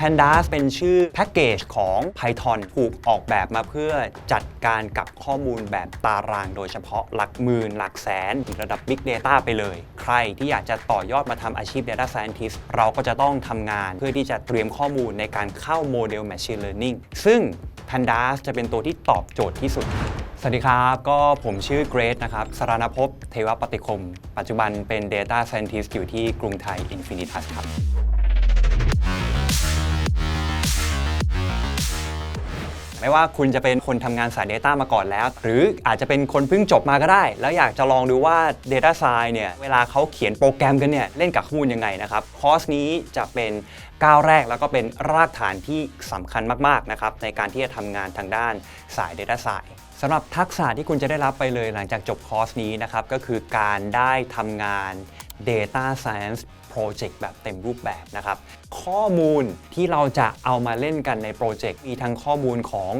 Pandas เป็นชื่อแพ็กเกจของ Python ถูกออกแบบมาเพื่อจัดการกับข้อมูลแบบตารางโดยเฉพาะหลักหมื่น หลักแสนถึงระดับ Big Data ไปเลย ใครที่อยากจะต่อยอดมาทำอาชีพ Data Scientist เราก็จะต้องทำงานเพื่อที่จะเตรียมข้อมูลในการเข้าโมเดล Machine Learning ซึ่ง Pandas จะเป็นตัวที่ตอบโจทย์ที่สุดสวัสดีครับ ก็ผมชื่อเกรซนะครับสรานภพเทวปฏิคม ปัจจุบันเป็น Data Scientist อยู่ที่กรุงไทย Infinitas ครับ ไม่ว่าคุณจะเป็นคนทำงานสาย Data มาก่อนแล้ว หรืออาจจะเป็นคนเพิ่งจบมาก็ได้ แล้วอยากจะลองดูว่า Data Science เนี่ยเวลาเขาเขียนโปรแกรมกันเนี่ยเล่นกับข้อมูลยังไงนะครับคอร์สนี้จะเป็นก้าวแรกแล้วก็เป็นรากฐานที่สำคัญมากๆนะครับในการที่จะทำงานทางด้านสาย Data Science สำหรับทักษะที่คุณจะได้รับไปเลยหลังจากจบคอร์สนี้นะครับก็คือการได้ทำงาน Data Science Project แบบเต็มรูปแบบนะครับ ข้อมูลที่เราจะเอามาเล่นกันในโปรเจกต์มีทั้งข้อมูลของ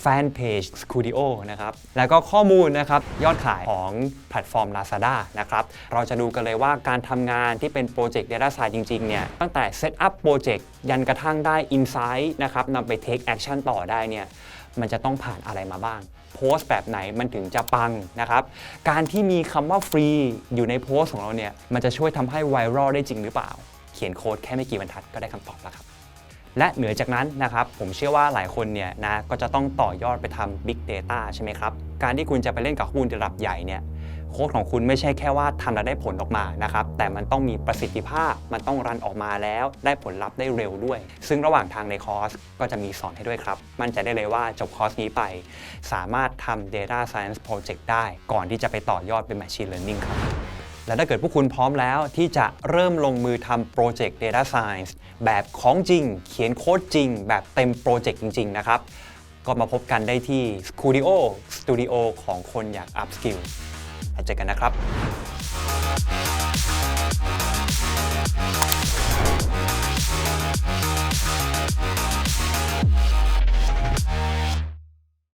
แฟนเพจ Studio นะครับ แล้วก็ข้อมูลนะครับยอดขายของแพลตฟอร์ม Lazada นะครับ เราจะดูกันเลยว่าการทำงานที่เป็นโปรเจกต์ Data Science จริง ๆ เนี่ย ตั้งแต่ Set up โปรเจกต์ยันกระทั่งได้ Insight นะครับนำไป Take Action ต่อได้เนี่ย มันจะต้องผ่านอะไรมาบ้าง โพสต์แบบไหนมันถึงจะปังนะครับ การที่มีคำว่าฟรีอยู่ในโพสต์ของเราเนี่ยมันจะช่วยทำให้ไวรัลได้จริงหรือเปล่า เขียนโค้ดแค่ไม่กี่บรรทัดก็ได้คำตอบแล้วครับและเหนือจากนั้นนะครับ ผมเชื่อว่าหลายคนเนี่ยนะก็จะต้องต่อยอดไปทำ Big Data ใช่ไหมครับ การที่คุณจะไปเล่นกับหุ้นระดับใหญ่เนี่ย โค้ดของคุณไม่ใช่แค่ว่าทำแล้วได้ผลออกมานะครับแต่มันต้องมีประสิทธิภาพ มันต้องรันออกมาแล้วได้ผลลัพธ์ได้เร็วด้วย ซึ่งระหว่างทางในคอร์สก็จะมีสอนให้ด้วยครับ มั่นใจได้เลยว่าจบคอร์สนี้ไป สามารถทำ Data Science Project ได้ ก่อนที่จะไปต่อยอดเป็น Machine Learning ครับและถ้าเกิดพวกคุณพร้อมแล้วที่จะเริ่มลงมือทำโปรเจกต์ Data Science แบบของจริง เขียนโค้ดจริง แบบเต็มโปรเจกต์จริง ๆ นะครับ ก็มาพบกันได้ที่ Studio Studio ของคนอยาก Upskill แล้วเจอกันนะครับ